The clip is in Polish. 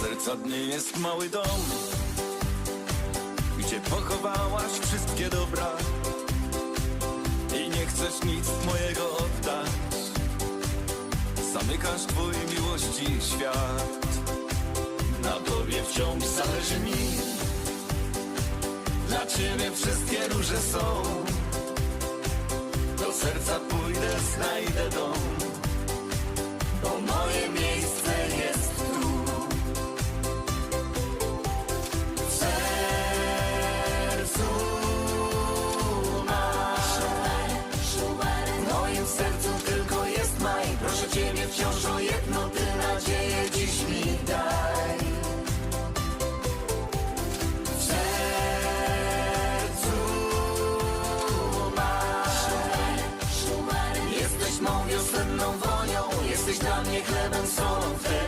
serca dnie jest mały dom Gdzie pochowałaś wszystkie dobra. I nie chcesz nic mojego oddać. Zamykasz twój miłości świat. Na tobie wciąż zależy mi. Dla ciebie wszystkie róże ciebie wciąż o jedno ty nadzieję dziś mi daj. W sercu masz, jesteś mą wiosenną wonią, jesteś dla mnie chlebem, solą, chlebem.